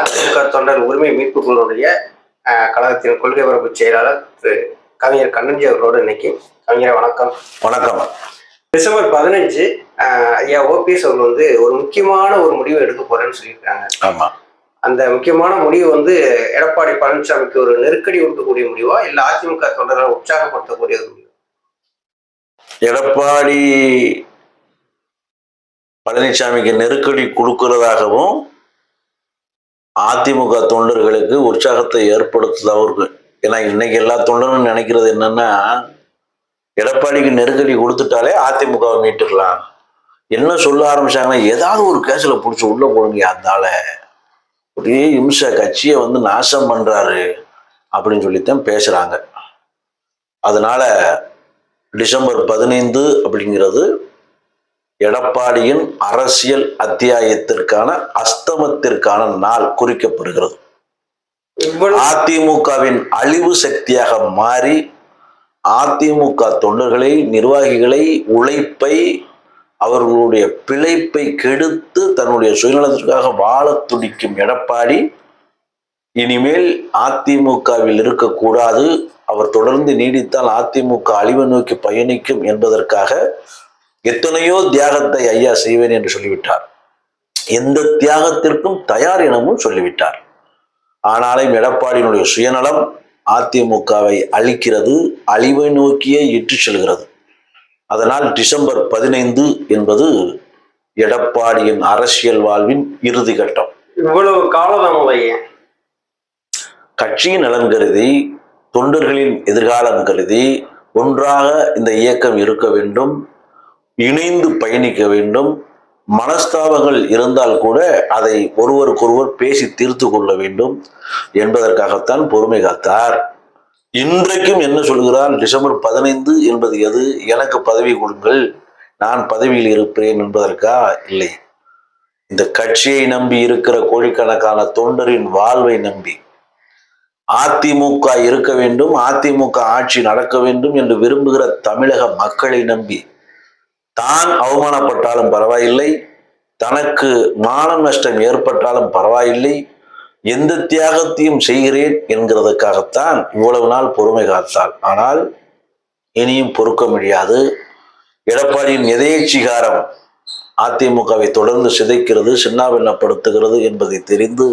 அதிமுக தொண்டர் உரிமை மீட்பு குழுவுடைய கழகத்தின் கொள்கை பரப்பு செயலாளர் திரு கவிஞர் கண்ணன்ஜி அவர்களோடு இன்னைக்கு. கவிஞர் வணக்கம். வணக்கம். டிசம்பர் பதினஞ்சு ஐயா ஓபிஎஸ் அவர்கள் வந்து ஒரு முக்கியமான ஒரு முடிவு எடுக்க போறேன்னு சொல்லியிருக்காங்க. ஆமா. அந்த முக்கியமான முடிவு வந்து எடப்பாடி பழனிசாமிக்கு ஒரு நெருக்கடி கொடுக்கக்கூடிய முடிவா? இல்ல அதிமுக தொண்டர்களை உற்சாகப்படுத்தக்கூடிய ஒரு முடிவு? எடப்பாடி பழனிசாமிக்கு நெருக்கடி கொடுக்கிறதாகவும் அதிமுக தொண்டர்களுக்கு உற்சாகத்தை ஏற்படுத்துதாகவும் ஏன்னா இன்னைக்கு எல்லா தொண்டரும் நினைக்கிறது என்னன்னா எடப்பாடிக்கு நெருக்கடி கொடுத்துட்டாலே அதிமுகவை மீட்டுக்கலாம். என்ன சொல்ல ஆரம்பிச்சாங்கன்னா ஏதாவது ஒரு கேஸில் பிடிச்சி உள்ள போடுங்க அதனால ஒரே இம்ச கட்சியை வந்து நாசம் பண்ணுறாரு அப்படின்னு சொல்லித்தான் பேசுகிறாங்க அதனால டிசம்பர் பதினைந்து அப்படிங்கிறது எடப்பாடியின் அரசியல் அத்தியாயத்திற்கான அஸ்தமத்திற்கான நாள் குறிக்கப்படுகிறது. அதிமுகவின் அழிவு சக்தியாக மாறி அதிமுக தொண்டர்களை நிர்வாகிகளை உழைப்பை அவர்களுடைய பிழைப்பை கெடுத்து தன்னுடைய சுயநலத்திற்காக வாழ துடிக்கும் எடப்பாடி இனிமேல் அதிமுகவில் இருக்கக்கூடாது. அவர் தொடர்ந்து நீடித்தால் அதிமுக அழிவை நோக்கி பயணிக்கும் என்பதற்காக எத்தனையோ தியாகத்தை ஐயா செய்வேன் என்று சொல்லிவிட்டார். எந்த தியாகத்திற்கும் தயார் எனவும் சொல்லிவிட்டார். ஆனாலும் எடப்பாடியினுடைய சுயநலம் அதிமுகவை அழிக்கிறது அழிவை நோக்கியே இட்டு செல்கிறது. அதனால் டிசம்பர் பதினைந்து என்பது எடப்பாடியின் அரசியல் வாழ்வின் இறுதி கட்டம். இவ்வளவு காலதாமதம் கட்சியின் நலன் கருதி தொண்டர்களின் எதிர்காலம் கருதி ஒன்றாக இந்த இயக்கம் இருக்க வேண்டும். இணைந்து பயணிக்க வேண்டும். மனஸ்தாபங்கள் இருந்தால் கூட அதை ஒருவருக்கொருவர் பேசி தீர்த்து கொள்ள வேண்டும் என்பதற்காகத்தான் பொறுமை காத்தார். இன்றைக்கும் என்ன சொல்கிறார்? டிசம்பர் பதினைந்து என்பது எது? எனக்கு பதவி கொடுங்கள். நான் பதவியில் இருப்பேன் என்பதற்கா? இல்லை. இந்த கட்சியை நம்பி இருக்கிற கோடிக்கணக்கான தொண்டரின் வாழ்வை நம்பி அதிமுக இருக்க வேண்டும் அதிமுக ஆட்சி நடக்க வேண்டும் என்று விரும்புகிற தமிழக மக்களை நம்பி தான் அவமானப்பட்டாலும் பரவாயில்லை. தனக்கு மான நஷ்டம் ஏற்பட்டாலும் பரவாயில்லை. எந்த தியாகத்தையும் செய்கிறேன் என்கிறதுக்காகத்தான் இவ்வளவு நாள் பொறுமை காத்தாள். ஆனால் இனியும் பொறுக்க முடியாது. எடப்பாடியின் எதேச்சிகாரம் அதிமுகவை தொடர்ந்து சிதைக்கிறது சின்னாவின்னப்படுத்துகிறது என்பதை தெரிந்து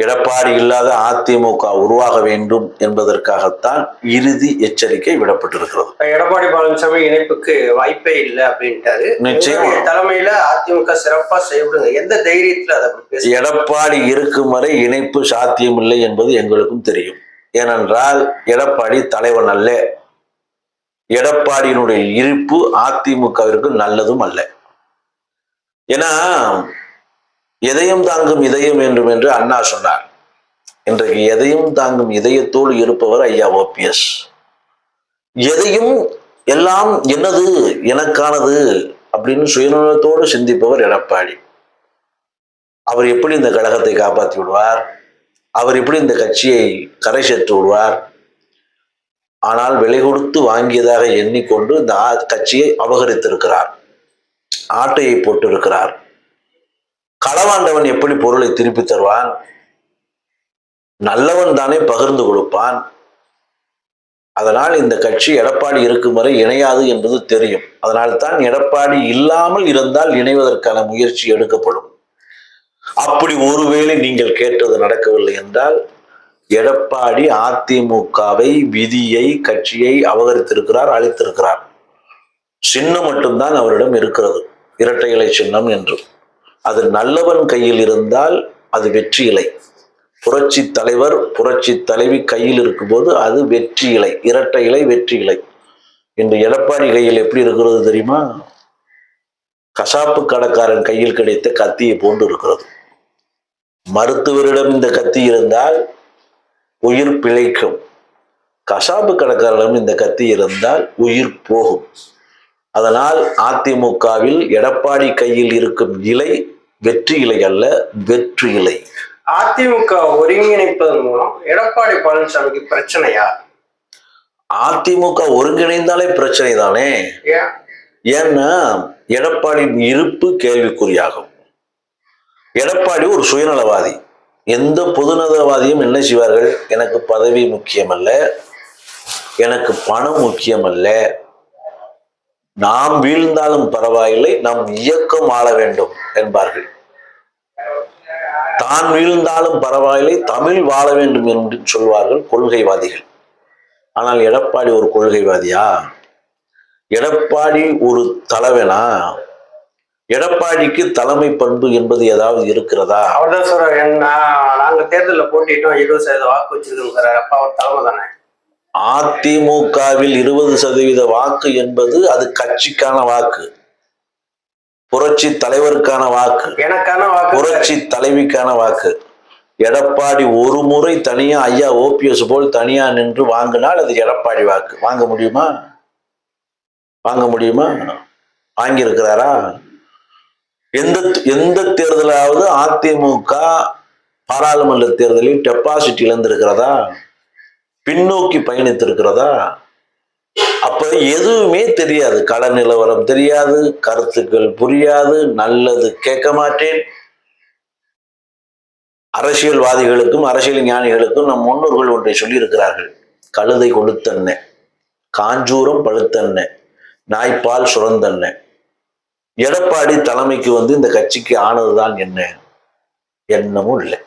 எடப்பாடி இல்லாத அதிமுக உருவாக வேண்டும் என்பதற்காகத்தான் இறுதி எச்சரிக்கை விடப்பட்டிருக்கிறது. எடப்பாடி பழனிசாமி இணைப்புக்கு வாய்ப்பே இல்லை அப்படின்ட்டாரு. நிச்சயமா. தலைமையில அதிமுக சிறப்பா செய்யப்படுங்க எந்த தைரியத்துல அதை எடப்பாடி இருக்கும் வரை இணைப்பு சாத்தியமில்லை என்பது எங்களுக்கும் தெரியும். ஏனென்றால் எடப்பாடி தலைவன் அல்ல. எடப்பாடியினுடைய இருப்பு அதிமுகவிற்கு நல்லதும் அல்ல. ஏன்னா எதையும் தாங்கும் இதயம் வேண்டும் என்று அண்ணா சொன்னார். இன்றைக்கு எதையும் தாங்கும் இதயத்தோடு இருப்பவர் ஐயா ஓபிஎஸ். எதையும் எல்லாம் என்னது எனக்கானது அப்படின்னு சுயநலத்தோடு சிந்திப்பவர் எடப்பாடி. அவர் எப்படி இந்த கழகத்தை காப்பாற்றி விடுவார்? அவர் எப்படி இந்த கட்சியை கரை சேர்த்து விடுவார்? ஆனால் விலை கொடுத்து வாங்கியதாக எண்ணிக்கொண்டு இந்த கட்சியை அபகரித்திருக்கிறார். ஆட்டையை போட்டிருக்கிறார். களவாண்டவன் எப்படி பொருளை திருப்பி தருவான்? நல்லவன் தானே பகிர்ந்து கொடுப்பான். அதனால் இந்த கட்சி எடப்பாடி இருக்கும் வரை இணையாது என்பது தெரியும். அதனால் தான் எடப்பாடி இல்லாமல் இருந்தால் இணைவதற்கான முயற்சி எடுக்கப்படும். அப்படி ஒருவேளை நீங்கள் கேட்டது நடக்கவில்லை என்றால் எடப்பாடி அதிமுகவை விதியை கட்சியை அபகரித்திருக்கிறார் அழைத்திருக்கிறார். சின்னம் மட்டும்தான் அவரிடம் இருக்கிறது. இரட்டை இலை சின்னம் என்று. அது நல்லவன் கையில் இருந்தால் அது வெற்றி இலை. புரட்சி தலைவர் புரட்சி தலைவி கையில் இருக்கும்போது அது வெற்றி இலை இரட்டை இலை வெற்றி இலை. இன்று எடப்பாடி கையில் எப்படி இருக்கிறது தெரியுமா? கசாப்பு கடைக்காரன் கையில் கிடைத்த கத்தியை போன்று இருக்கிறது. மருத்துவரிடம் இந்த கத்தி இருந்தால் உயிர் பிழைக்கும். கசாப்பு கடைக்காரரிடம் இந்த கத்தி இருந்தால் உயிர் போகும். அதனால் அதிமுகவில் எடப்பாடி கையில் இருக்கும் இலை வெற்றி இலை அல்ல வெற்றி இலை. அதிமுக ஒருங்கிணைப்பதன் மூலம் எடப்பாடி பழனிசாமிக்கு பிரச்சனையா? அதிமுக ஒருங்கிணைந்தாலே பிரச்சனை தானே ஏன்? ஏன்னா எடப்பாடியின் இருப்பு கேள்விக்குறியாகும். எடப்பாடி ஒரு சுயநலவாதி. எந்த பொதுநலவாதியும் என்ன செய்வார்கள்? எனக்கு பதவி முக்கியமல்ல எனக்கு பணம் முக்கியமல்ல நாம் வீழ்ந்தாலும் பரவாயில்லை நாம் இயக்கம் ஆள வேண்டும் என்பார்கள். தான் வீழ்ந்தாலும் பரவாயில்லை தமிழ் வாழ வேண்டும் என்று சொல்வார்கள் கொள்கைவாதிகள். ஆனால் எடப்பாடி ஒரு கொள்கைவாதியா? எடப்பாடி ஒரு தலைவனா? எடப்பாடிக்கு தலைமை பண்பு என்பது ஏதாவது இருக்கிறதா? அவர் தான் சொல்றாரு நாங்க தேர்தலில் போட்டிட்டோம் இருபது சதவீத வாக்கு வச்சிருக்கோங்கிறாரு அப்ப அவர் தலைமை தானே? அதிமுகவில் இருபது சதவீத வாக்கு என்பது அது கட்சிக்கான வாக்கு. புரட்சி தலைவருக்கான வாக்கு. எனக்கான வாக்கு. புரட்சி தலைவிக்கான வாக்கு. எடப்பாடி ஒரு முறை தனியா ஐயா ஓபிஎஸ் போல் தனியா நின்று வாங்கினால் அது எடப்பாடி வாக்கு. வாங்க முடியுமா? வாங்க முடியுமா? வாங்கியிருக்கிறாரா? எந்த எந்த தேர்தலாவது அதிமுக பாராளுமன்ற தேர்தலில் டெபாசிட் இழந்திருக்கிறதா? பின்னோக்கி பயணித்திருக்கிறதா? அப்ப எதுவுமே தெரியாது. கள நிலவரம் தெரியாது. கருத்துக்கள் புரியாது. நல்லது கேட்க மாட்டேன். அரசியல்வாதிகளுக்கும் அரசியல் ஞானிகளுக்கும் நம் முன்னோர்கள் ஒன்றை சொல்லியிருக்கிறார்கள். கழுதை கொளுத்தன்ன காஞ்சூரம் பழுத்தன்ன நாய்ப்பால் சுரந்தன்ன. எடப்பாடி தலைமைக்கு வந்து இந்த கட்சிக்கு ஆனதுதான் என்ன? எண்ணமும் இல்லை.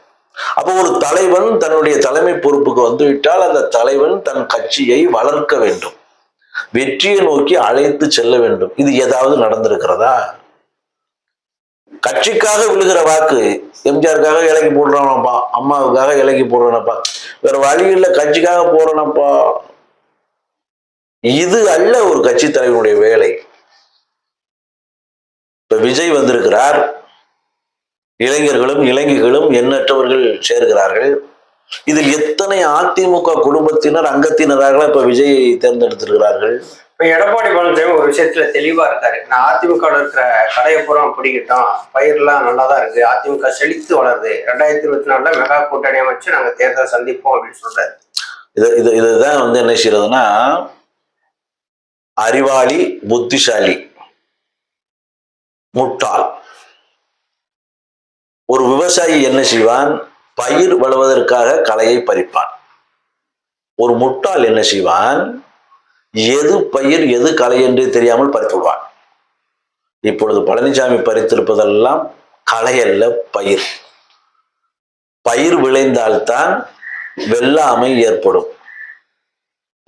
அப்போ ஒரு தலைவன் தன்னுடைய தலைமை பொறுப்புக்கு வந்துவிட்டால் அந்த தலைவன் தன் கட்சியை வளர்க்க வேண்டும். வெற்றியை நோக்கி அழைத்து செல்ல வேண்டும். இது ஏதாவது நடந்திருக்கிறதா? கட்சிக்காக விழுகிற வாக்கு எம்ஜிஆருக்காக இலக்கி போடுறானப்பா அம்மாவுக்காக இலக்கி போடுறானப்பா வேற வழி இல்லை கட்சிக்காக போறனப்பா இது அல்ல ஒரு கட்சி தலைவனுடைய வேலை. இப்ப விஜய் வந்திருக்கிறார். இளைஞர்களும் இளைஞர்களும் எண்ணற்றவர்கள் சேர்கிறார்கள். இதில் எத்தனை அதிமுக குடும்பத்தினர் அங்கத்தினராக இப்ப விஜயை தேர்ந்தெடுத்திருக்கிறார்கள்? இப்ப எடப்பாடி பழனிசாமி ஒரு விஷயத்துல தெளிவா இருக்காரு. நான் அதிமுக இருக்கிற கடையை பூரா பிடிக்கிட்டோம் பயிர்லாம் நல்லா தான் இருக்கு. அதிமுக செழித்து வளருது. ரெண்டாயிரத்தி இருபத்தி நாலுல மெகா கூட்டணி அமைச்சு நாங்க தேர்தல் சந்திப்போம் அப்படின்னு சொல்றாரு. இது இது இதுதான் வந்து என்ன செய்யறதுன்னா அறிவாளி புத்திசாலி முட்டாள். ஒரு விவசாயி என்ன செய்வான்? பயிர் வளவதற்காக களையை பறிப்பான். ஒரு முட்டாள் என்ன செய்வான்? எது பயிர் எது களை என்று தெரியாமல் பறித்து விடுவான். இப்பொழுது பழனிசாமி பறித்திருப்பதெல்லாம் களை அல்ல பயிர். பயிர் விளைந்தால்தான் வெள்ளாமை ஏற்படும்.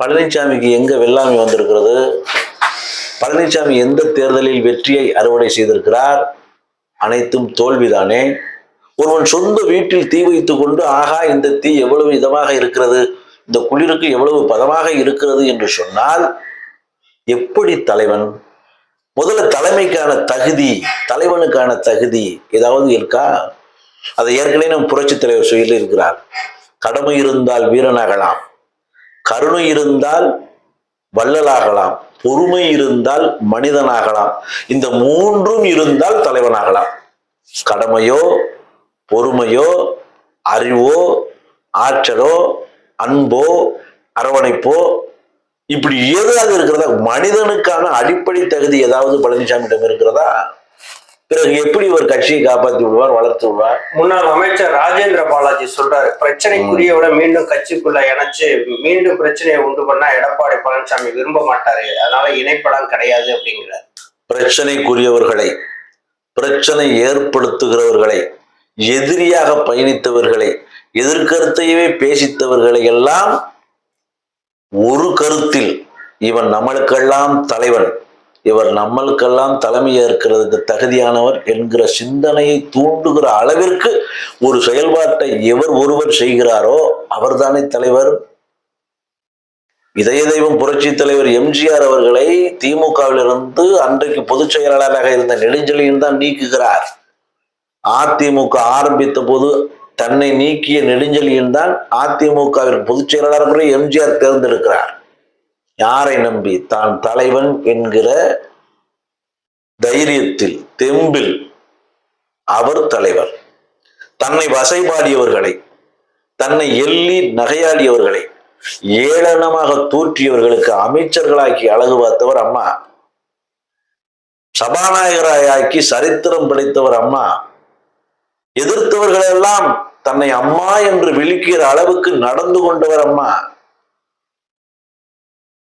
பழனிசாமிக்கு எங்க வெள்ளாமை வந்திருக்கிறது? பழனிசாமி எந்த தேர்தலில் வெற்றியை அறுவடை செய்திருக்கிறார்? அனைத்தும் தோல்விதானே? ஒருவன் சொந்த வீட்டில் தீ வைத்து கொண்டு ஆகா இந்த தீ எவ்வளவு இதமாக இருக்கிறது? இந்த குளிருக்கு எவ்வளவு பதமாக இருக்கிறது? என்று சொன்னால் எப்படி தலைவன்? முதல்ல தலைமைக்கான தகுதி தலைவனுக்கான தகுதி ஏதாவது இருக்கா? அதை ஏற்கனவே நம் புரட்சி தலைவர் சொல்லி இருக்கிறார். கடமை இருந்தால் வீரனாகலாம் கருணை இருந்தால் வள்ளலாகலாம் பொறுமை இருந்தால் மனிதனாகலாம். இந்த மூன்றும் இருந்தால் தலைவனாகலாம். கடமையோ பொறுமையோ அறிவோ ஆற்றலோ அன்போ அரவணைப்போ இப்படி ஏதாவது இருக்கிறதா? மனிதனுக்கான அடிப்படை தகுதி ஏதாவது பழனிசாமியிடம் இருக்கிறதா? பிறகு எப்படி ஒரு கட்சியை காப்பாற்றி விடுவார் வளர்த்து விடுவார்? முன்னாள் அமைச்சர் ராஜேந்திர பாலாஜி சொல்றாரு பிரச்சனைக்குரியவிட மீண்டும் கட்சிக்குள்ள இணைச்சு மீண்டும் பிரச்சனையை உண்டு பண்ணா எடப்பாடி பழனிசாமி விரும்ப மாட்டாரு. அதனால இணைப்படம் கிடையாது அப்படிங்கிறார். பிரச்சனைக்குரியவர்களை பிரச்சனை ஏற்படுத்துகிறவர்களை எதிரியாக பயணித்தவர்களை எதிர்கருத்தையவே பேசித்தவர்களை எல்லாம் ஒரு கருத்தில் இவன் நம்மளுக்கெல்லாம் தலைவன். இவர் நம்மளுக்கெல்லாம் தலைமை ஏற்கிறதுக்கு தகுதியானவர் என்கிற சிந்தனையை தூண்டுகிற அளவிற்கு ஒரு செயல்பாட்டை எவர் ஒருவர் செய்கிறாரோ அவர்தானே தலைவர். இதய தெய்வம் புரட்சி தலைவர் எம்ஜிஆர் அவர்களை திமுகவிலிருந்து அன்றைக்கு பொதுச் செயலாளராக இருந்த நெடுஞ்செழியன் தான் நீக்குகிறார். அதிமுக ஆரம்பித்த போது தன்னை நீக்கிய நெடுஞ்செழியன் தான் அதிமுகவின் பொதுச் செயலாளர் எம்ஜிஆர் தேர்ந்தெடுக்கிறார். யாரை நம்பி? தான் தலைவன் என்கிற தைரியத்தில் தெம்பில் அவர் தலைவர். தன்னை வசைபாடியவர்களை தன்னை எள்ளி நகையாடியவர்களை ஏளனமாக தூற்றியவர்களுக்கு அமைச்சர்களாக்கி அழகு பார்த்தவர் அம்மா. சபாநாயகராயாக்கி சரித்திரம் படைத்தவர் அம்மா. எதிர்த்தவர்கள் எல்லாம் தன்னை அம்மா என்று விழிக்கிற அளவுக்கு நடந்து கொண்டவர் அம்மா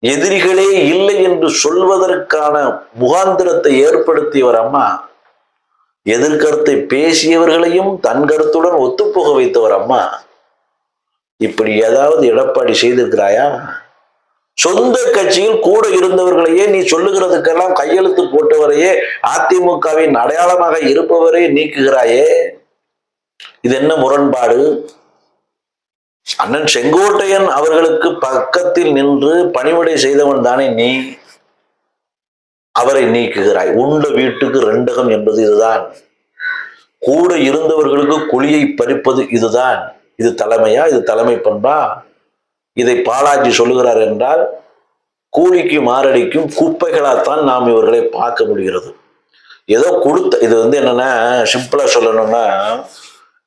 எதிரிகளே இல்லை என்று சொல்வதற்கான முகாந்திரத்தை ஏற்படுத்தியவர் அம்மா எதிர்கருத்தை பேசியவர்களையும் தன் கருத்துடன் ஒத்துப்போக வைத்தவர் அம்மா இப்படி ஏதாவது எடப்பாடி செய்திருக்கிறாயா? சொந்த கட்சியில் கூட இருந்தவர்களையே நீ சொல்லுகிறதுக்கெல்லாம் கையெழுத்து போட்டவரையே அதிமுகவின் அடையாளமாக இருப்பவரே நீக்குகிறாயே. இது என்ன முரண்பாடு? அண்ணன் செங்கோட்டையன் அவர்களுக்கு பக்கத்தில் நின்று பணிவிடை செய்தவன் தானே நீ. அவரை நீக்குகிறாய். உண்ட வீட்டுக்கு ரெண்டகம் என்பது இதுதான். கூட இருந்தவர்களுக்கு குழியை பறிப்பது இதுதான். இது தலைமையா? இது தலைமை பண்பா? இதை பாலாஜி சொல்லுகிறார் என்றால் கூலிக்கு மாரடிக்கும் குப்பைகளாத்தான் நாம் இவர்களை பார்க்க முடிகிறது. ஏதோ கொடுத்த இது வந்து என்னன்னா சிம்பிளா சொல்லணும்னா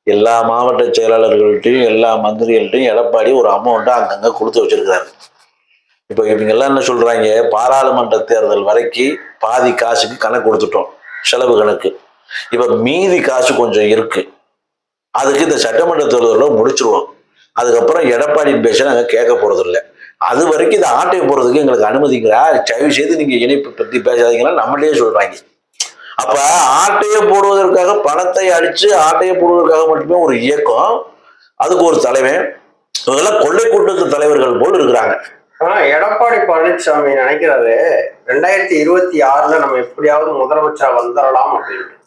எல்லா மாவட்ட செயலாளர்கள்ட்டையும் எல்லா மந்திரிகள்ட்டையும் எடப்பாடி ஒரு அமௌண்ட்டை அங்கங்கே கொடுத்து வச்சிருக்கிறாரு. இப்போ இவங்கெல்லாம் என்ன சொல்கிறாங்க பாராளுமன்ற தேர்தல் வரைக்கும் பாதி காசுக்கு கணக்கு கொடுத்துட்டோம் செலவு கணக்கு. இப்போ மீதி காசு கொஞ்சம் இருக்குது அதுக்கு இந்த சட்டமன்ற தேர்தலில் முடிச்சிருவோம். அதுக்கப்புறம் எடப்பாடி பேச நாங்கள் கேட்க போகிறதில்ல அது வரைக்கும் இந்த ஆட்டை போகிறதுக்கு எங்களுக்கு அனுமதிங்களா? தயவு செய்து நீங்கள் இணைப்பு பற்றி பேசாதீங்கன்னா நம்மளே சொல்கிறாங்க அப்ப ஆட்டையை போடுவதற்காக பணத்தை அடிச்சு ஆட்டையை போடுவதற்காக மட்டுமே ஒரு இயக்கம். அதுக்கு ஒரு தலைவன் இவங்கெல்லாம் கொள்ளை கூட்டத்து தலைவர்கள் போல் இருக்கிறாங்க. ஆனா எடப்பாடி பழனிசாமி நினைக்கிறாரு ரெண்டாயிரத்தி இருபத்தி ஆறுல நம்ம எப்படியாவது முதலமைச்சரா வந்துடலாம் அப்படின்ட்டு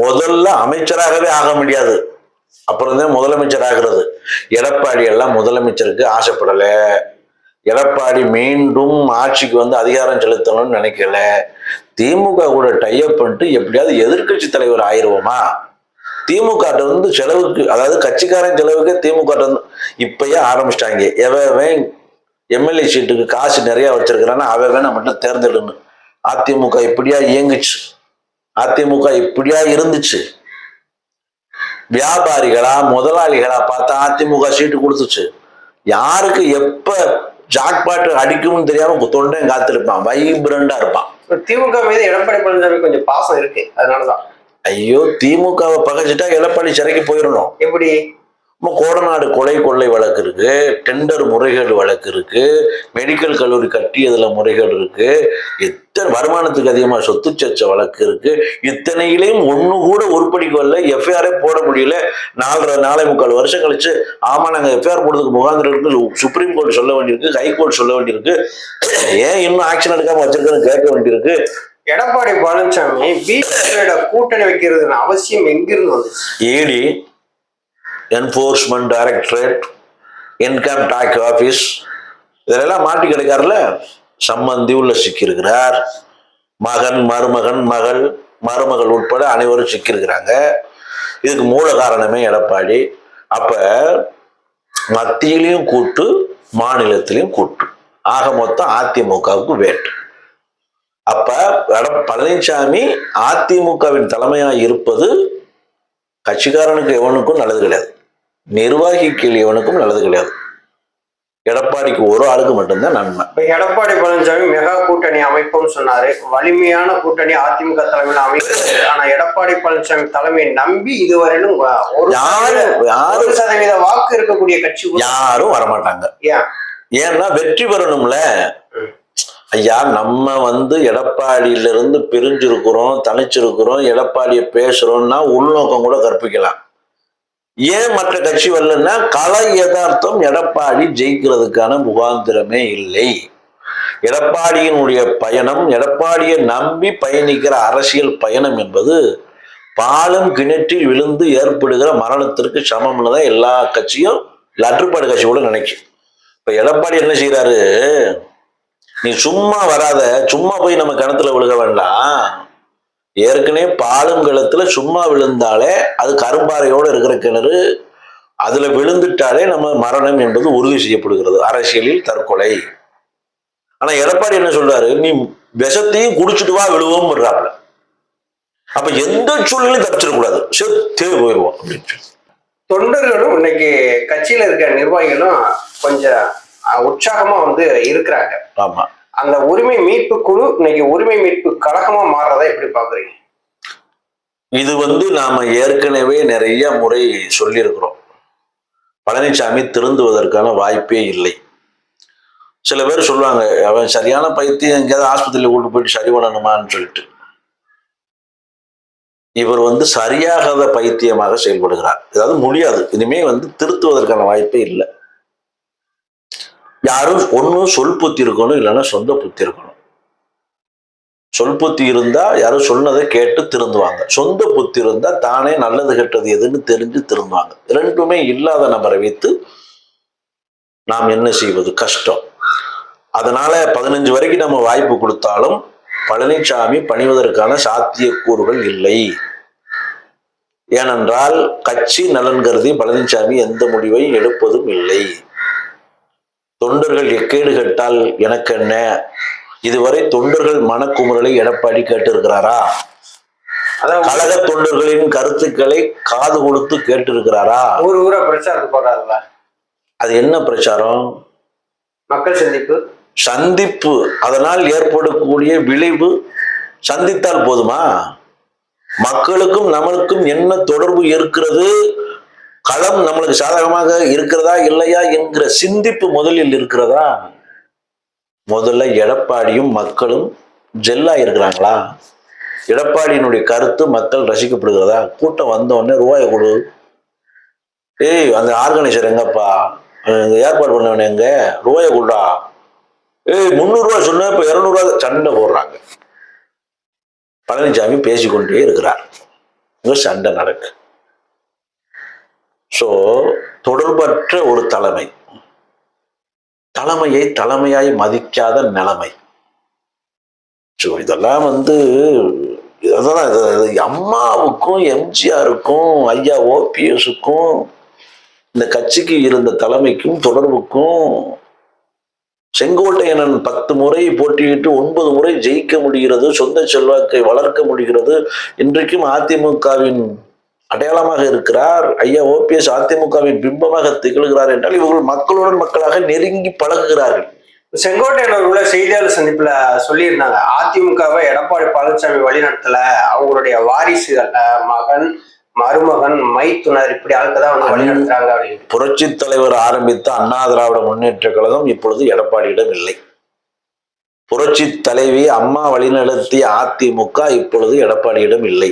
முதல்ல அமைச்சராகவே ஆக முடியாது. அப்புறம் தான் முதலமைச்சர் ஆகிறது. எடப்பாடி எல்லாம் முதலமைச்சருக்கு ஆசைப்படல. எடப்பாடி மீண்டும் ஆட்சிக்கு வந்து அதிகாரம் செலுத்தணும்னு நினைக்கல. திமுக கூட டைப் பண்ணிட்டு எப்படியாவது எதிர்க்கட்சி தலைவர் ஆயிருவோமா? திமுக வந்து செலவுக்கு அதாவது கட்சிக்காரன் செலவுக்கு திமுக வந்து இப்பயே ஆரம்பிச்சிட்டாங்க. எவன் எம்எல்ஏ சீட்டுக்கு காசு நிறைய வச்சிருக்கிறான்னா அவன் மட்டும் தேர்ந்தெடுக்கணும். அதிமுக இப்படியா இயங்குச்சு. அதிமுக இப்படியா இருந்துச்சு. வியாபாரிகளா முதலாளிகளா பார்த்தா அதிமுக சீட்டு கொடுத்துச்சு. யாருக்கு எப்ப ஜாக்பாட்டு அடிக்கும்னு தெரியாம தொண்டையும் காத்திருப்பான். வைப்ரண்டா இருப்பான். திமுக மீது எடப்பாடி பழனிசாமி கொஞ்சம் பாசம் இருக்கு. அதனாலதான். ஐயோ திமுகவை பகைச்சிட்டா எடப்பாடி சிறைக்கு போயிடணும். எப்படி? நம்ம கோடநாடு கொலை கொள்ளை வழக்கு இருக்கு டெண்டர் முறைகேடு வழக்கு இருக்கு மெடிக்கல் கல்லூரி கட்டியதுல முறைகேடு இருக்கு எத்தனை வருமானத்துக்கு அதிகமா சொத்து சர்ச்சை வழக்கு இருக்கு இத்தனையிலையும் ஒண்ணு கூட உருப்படிக்கு வரல எஃப்ஐஆரே போட முடியல. நாலரை நாலே முக்கால் வருஷம் கழிச்சு ஆமா நாங்க எஃப்ஐஆர் போடுறதுக்கு முகாந்திரம் இருக்கு சுப்ரீம் கோர்ட் சொல்ல வேண்டியிருக்கு ஹைகோர்ட் சொல்ல வேண்டியிருக்கு. ஏன் இன்னும் ஆக்ஷன் எடுக்காம வச்சிருக்கேன்னு கேட்க வேண்டியிருக்கு. எடப்பாடி பழனிசாமி பிஜேபியோட கூட்டணி வைக்கிறதுன அவசியம் எங்கிருந்து வந்துச்சு? ED enforcement directorate income tax office இதெல்லாம் மாட்டி கிடைக்காருல? சம்மந்தி உள்ள சிக்கியிருக்கிறார். மகன் மருமகன் மகள் மருமகள் உட்பட அனைவரும் சிக்கியிருக்கிறாங்க. இதுக்கு மூல காரணமே எடப்பாடி. அப்போ மத்தியிலையும் கூட்டு மாநிலத்திலையும் கூட்டு. ஆக மொத்தம் அதிமுகவுக்கு வேட்டு அப்ப எட- பழனிசாமி அதிமுகவின் தலைமையாக இருப்பது கட்சிக்காரனுக்கு எவனுக்கும் நல்லது கிடையாது. நிர்வாகிக்கு எவனுக்கும் நல்லது கிடையாது. எடப்பாடிக்கு ஒரு ஆளுக்கு மட்டும்தான் நன்மை. இப்ப எடப்பாடி பழனிசாமி மெகா கூட்டணி அமைப்போம்னு சொன்னாரு. வலிமையான கூட்டணி அதிமுக தலைமையில அமைப்பு ஆனா எடப்பாடி பழனிசாமி தலைமையை நம்பி இதுவரையிலும் ஒரு யாரு சதவீத- வாக்கு இருக்கக்கூடிய கட்சி கூட- யாரும் வரமாட்டாங்க. ஏன்? ஏன்னா வெற்றி பெறணும்ல. ஐயா நம்ம வந்து எடப்பாடியில இருந்து பிரிஞ்சிருக்கிறோம் தனிச்சிருக்கிறோம் எடப்பாடியை பேசுறோம்னா உள்நோக்கம் கூட கற்பிக்கலாம். ஏன் மற்ற கட்சி வரலன்னா கலை யதார்த்தம் எடப்பாடி ஜெயிக்கிறதுக்கான முகாந்திரமே இல்லை. எடப்பாடியினுடைய பயணம் எடப்பாடியை நம்பி பயணிக்கிற அரசியல் பயணம் என்பது பாலும் கிணற்றில் விழுந்து ஏற்படுகிற மரணத்திற்கு சமம்னு தான் எல்லா கட்சியும் லற்றுப்பாடு கட்சி கூட நினைக்கும். இப்போ எடப்பாடி என்ன செய்கிறாரு நீ சும்மா வராத சும்மா போய் நம்ம கிணத்துல விழுக வேண்டாம். ஏற்கனவே பாலும் சும்மா விழுந்தாலே அது கரும்பாறையோட இருக்கிற கிணறு அதுல விழுந்துட்டாலே நம்ம மரணம் என்பது உறுதி செய்யப்படுகிறது. அரசியலில் தற்கொலை. ஆனா எடப்பாடி என்ன சொல்றாரு? நீ விஷத்தையும் குடிச்சிட்டு வா விழுவோம் விடுறாப்புல அப்ப எந்த சூழ்நிலையும் தப்பிச்சிடக்கூடாது செத்தே போயிடுவோம் அப்படின்னு சொல்லி. தொண்டர்களும் இன்னைக்கு கட்சியில இருக்க நிர்வாகிகளும் கொஞ்சம் உற்சாகமா வந்து இருக்கிறாங்க. ஆமா. அந்த உரிமை மீட்பு குழு இன்னைக்கு உரிமை மீட்பு கழகமா மாறுறதா எப்படி பாக்குறீங்க? இது வந்து நாம ஏற்கனவே நிறைய முறை சொல்லியிருக்கிறோம். பழனிசாமி திருந்துவதற்கான வாய்ப்பே இல்லை. சில பேர் சொல்லுவாங்க அவன் சரியான பைத்தியம் எங்கேயாவது ஆஸ்பத்திரியில் கூட்டு போயிட்டு சரி பண்ணணுமான்னு சொல்லிட்டு. இவர் வந்து சரியாகாத பைத்தியமாக செயல்படுகிறார். அதாவது முடியாது. இனிமே வந்து திருத்துவதற்கான வாய்ப்பே இல்லை. யாரும் ஒன்றும் சொல் புத்தி இருக்கணும் இல்லைன்னா சொந்த புத்தி இருக்கணும். சொல் புத்தி இருந்தா யாரும் சொன்னதை கேட்டு திருந்துவாங்க. சொந்த புத்தி இருந்தா தானே நல்லது கெட்டது எதுன்னு தெரிஞ்சு திருந்துவாங்க. ரெண்டுமே இல்லாத நபரை வைத்து நாம் என்ன செய்வது? கஷ்டம். அதனால பதினஞ்சு வரைக்கும் நம்ம வாய்ப்பு கொடுத்தாலும் பழனிசாமி பணிவதற்கான சாத்தியக்கூறுகள் இல்லை. ஏனென்றால் கட்சி நலன் கருதி பழனிசாமி எந்த முடிவையும் எடுப்பதும் இல்லை. தொண்டர்கள் எக்கேடு கெட்டால் எனக்கு என்ன? இதுவரை தொண்டர்கள் மனக்குமுறலை எடப்பாடி கேட்டிருக்கிறாரா? கழக தொண்டர்களின் கருத்துக்களை காது கொடுத்து கேட்டிருக்கிறாரா? ஊர் ஊரா பிரச்சாரத்துக்கு போறாருல்ல. அது என்ன பிரச்சாரம்? மக்கள் சந்திப்பு. சந்திப்பு. அதனால் ஏற்படக்கூடிய விளைவு சந்தித்தால் போதுமா? மக்களுக்கும் நம்மளுக்கும் என்ன தொடர்பு இருக்கிறது? களம் நம்மளுக்கு சாதகமாக இருக்கிறதா இல்லையா என்கிற சிந்திப்பு முதலில் இருக்கிறதா? முதல்ல எடப்பாடியும் மக்களும் ஜெல்லா இருக்கிறாங்களா? எடப்பாடியினுடைய கருத்து மக்கள் ரசிக்கப்படுகிறதா? கூட்டம் வந்தோடனே ரூபாயை கொடு. ஏய் அந்த ஆர்கனைசர் எங்கப்பா? ஏற்பாடு பண்ணவன எங்க? ரூபாயை கொடுடா. ஏய் முந்நூறுரூவா சொன்ன இப்போ இரநூறுவா சண்டை போடுறாங்க. பழனிசாமி பேசிக்கொண்டே இருக்கிறார். சண்டை நடக்கு. ஸோ தொடர்பற்ற ஒரு தலைமை. தலைமையை தலைமையாய் மதிக்காத நிலைமை. ஸோ இதெல்லாம் வந்து அதான் அம்மாவுக்கும் எம்ஜிஆருக்கும் ஐயா ஓபிஎஸுக்கும் இந்த கட்சிக்கு இருந்த தலைமைக்கும் தொடர்புக்கும் செங்கோட்டையனன் பத்து முறை போட்டியிட்டு ஒன்பது முறை ஜெயிக்க முடிகிறது சொந்த செல்வாக்கை வளர்க்க முடிகிறது. இன்றைக்கும் அதிமுகவின் அடையாளமாக இருக்கிறார். ஐயா ஓபிஎஸ் அதிமுகவின் பிம்பமாக திகழ்கிறார் என்றால் இவர்கள் மக்களுடன் மக்களாக நெருங்கி பழகுகிறார்கள். செங்கோட்டையன் அவர்கள செய்தியாளர் சந்திப்புல சொல்லியிருந்தாங்க அதிமுகவை எடப்பாடி பழனிசாமி வழிநடத்தல அவங்களுடைய வாரிசுகள் மகன் மருமகன் மைத்துனர் இப்படி ஆளுக்கு தான் வந்து வழிநடத்துறாங்க அப்படின்னு. புரட்சி தலைவர் ஆரம்பித்த அண்ணா திராவிட முன்னேற்ற கழகம் இப்பொழுது எடப்பாடியிடம் இல்லை. புரட்சி தலைவி அம்மா வழிநடத்திய அதிமுக இப்பொழுது எடப்பாடியிடம் இல்லை.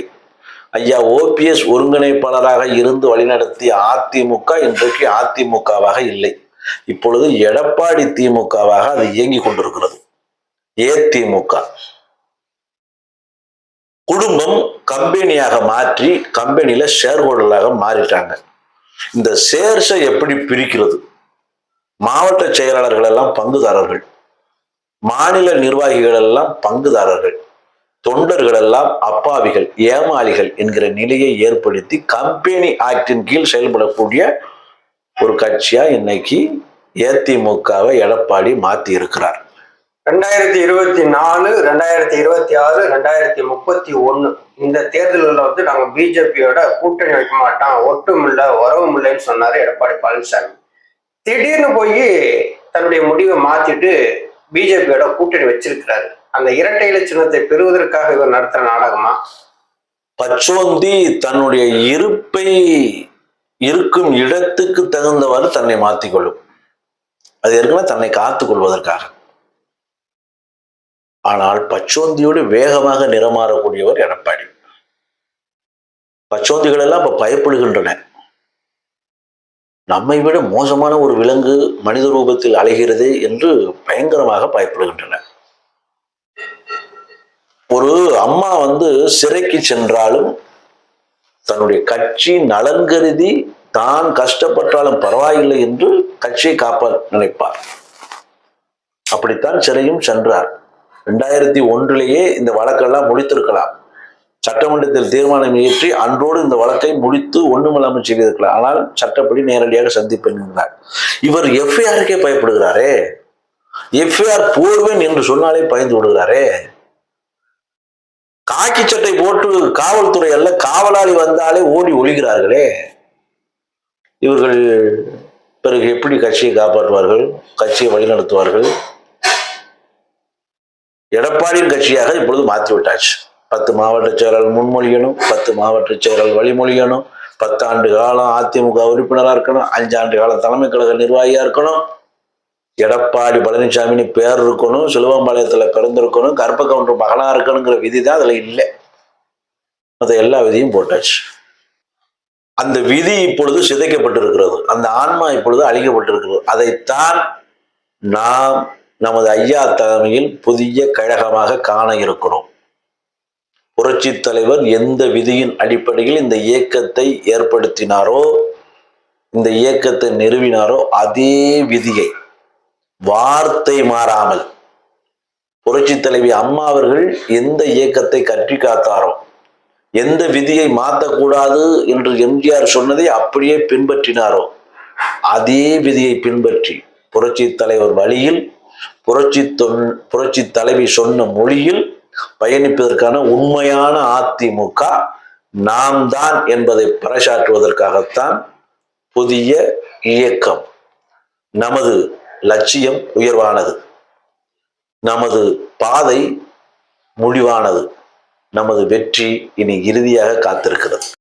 ஐயா ஓபிஎஸ் ஒருங்கிணைப்பாளராக இருந்து வழிநடத்திய அதிமுக இன்றைக்கு அதிமுகவாக இல்லை. இப்பொழுது எடப்பாடி திமுகவாக அது இயங்கிக் கொண்டிருக்கிறது. ஏ திமுக. குடும்பம் கம்பெனியாக மாற்றி கம்பெனியில ஷேர் ஹோல்டராக மாறிட்டாங்க. இந்த சேர்ஸை எப்படி பிரிக்கிறது? மாவட்ட செயலாளர்கள் எல்லாம் பங்குதாரர்கள். மாநில நிர்வாகிகள் எல்லாம் பங்குதாரர்கள். தொண்டர்கள் எல்லாம் அப்பாவிகள் ஏமாளிகள் என்கிற நிலையை ஏற்படுத்தி கம்பெனி ஆக்டின் கீழ் செயல்படக்கூடிய ஒரு கட்சியா இன்னைக்கு ஏதிமுகவை எடப்பாடி மாத்தி இருக்கிறார் ரெண்டாயிரத்தி இருபத்தி நாலு ரெண்டாயிரத்தி இருபத்தி ஆறு ரெண்டாயிரத்தி முப்பத்தி ஒன்னு இந்த தேர்தலில் வந்து நாங்க பிஜேபியோட கூட்டணி வைக்க மாட்டோம் ஒட்டும் இல்ல உறவும் இல்லைன்னு சொன்னாரு எடப்பாடி பழனிசாமி. திடீர்னு போய் தன்னுடைய முடிவை மாத்திட்டு பிஜேபியோட கூட்டணி வச்சிருக்கிறாரு. அந்த இரட்டை இலை சின்னத்தை பெறுவதற்காக இவர் நடத்துற நாடகமா? பச்சோந்தி தன்னுடைய இருப்பை இருக்கும் இடத்துக்கு தகுந்தவாறு தன்னை மாத்திக்கொள்ளும். அது ஏற்கனவே தன்னை காத்துக் கொள்வதற்காக. ஆனால் பச்சோந்தியோடு வேகமாக நிறமாறக்கூடியவர் எடப்பாடி. பச்சோந்திகள் எல்லாம் இப்ப பயப்படுகின்றன. நம்மை விட மோசமான ஒரு விலங்கு மனித ரூபத்தில் அலைகிறது என்று பயங்கரமாக பயப்படுகின்றன. ஒரு அம்மா வந்து சிறைக்கு சென்றாலும் தன்னுடைய கட்சி நலன் கருதி தான் கஷ்டப்பட்டாலும் பரவாயில்லை என்று கட்சியை காப்ப நினைப்பார். அப்படித்தான் சிறையும் சென்றார். ரெண்டாயிரத்தி ஒன்றிலேயே இந்த வழக்கெல்லாம் முடித்திருக்கலாம். சட்டமன்றத்தில் தீர்மானம் இயற்றி அன்றோடு இந்த வழக்கை முடித்து ஒண்ணுமில்லாமல் செய்திருக்கலாம். ஆனால் சட்டப்படி நேரடியாக சந்திப்பேன் இவர் எஃப்ஐஆருக்கே பயப்படுகிறாரே. எஃப்ஐஆர் போர்வேன் என்று சொன்னாலே பயந்து விடுகிறாரே. காக்கி சட்டை போட்டு காவல்துறை அல்ல காவலாளி வந்தாலே ஓடி ஒழிகிறார்களே. இவர்கள் பிறகு எப்படி கட்சியை காப்பாற்றுவார்கள்? கட்சியை வழிநடத்துவார்கள்? எடப்பாடியின் கட்சியாக இப்பொழுது மாற்றி விட்டாச்சு பத்து மாவட்ட செயலாளர் முன்மொழியணும் பத்து மாவட்ட செயலாளர் வழிமொழியணும் பத்தாண்டு காலம் அதிமுக உறுப்பினராக இருக்கணும் அஞ்சாண்டு காலம் தலைமை கழக நிர்வாகியா இருக்கணும். எடப்பாடி பழனிசாமின்னு பேர் இருக்கணும் சிலுவம்பாளையத்தில் பிறந்திருக்கணும் கற்ப கவுண்டர் மகனாக இருக்கணுங்கிற விதி தான் அதில் இல்லை. மற்ற எல்லா விதியும் போட்டாச்சு. அந்த விதி இப்பொழுது சிதைக்கப்பட்டிருக்கிறது. அந்த ஆன்மா இப்பொழுது அழிக்கப்பட்டிருக்கிறது. அதைத்தான் நாம் நமது ஐயா தலைமையில் புதிய கழகமாக காண இருக்கிறோம். புரட்சி தலைவர் எந்த விதியின் அடிப்படையில் இந்த இயக்கத்தை ஏற்படுத்தினாரோ இந்த இயக்கத்தை நிறுவினாரோ அதே விதியை வார்த்தை மாறாமல். புரட்சி தலைவி அம்மா அவர்கள் எந்த இயக்கத்தை கற்றி காத்தாரோ எந்த விதியை மாற்றக்கூடாது என்று எம்ஜிஆர் சொன்னதை அப்படியே பின்பற்றினாரோ அதே விதியை பின்பற்றி புரட்சி தலைவர் வழியில் புரட்சி தொன் புரட்சி தலைவி சொன்ன மொழியில் பயணிப்பதற்கான உண்மையான அதிமுக நாம் தான் என்பதை பறைசாற்றுவதற்காகத்தான் புதிய இயக்கம் நமது லட்சியம் உயர்வானது. நமது பாதை முடிவானது. நமது வெற்றி இனி இறுதியாக காத்திருக்கிறது.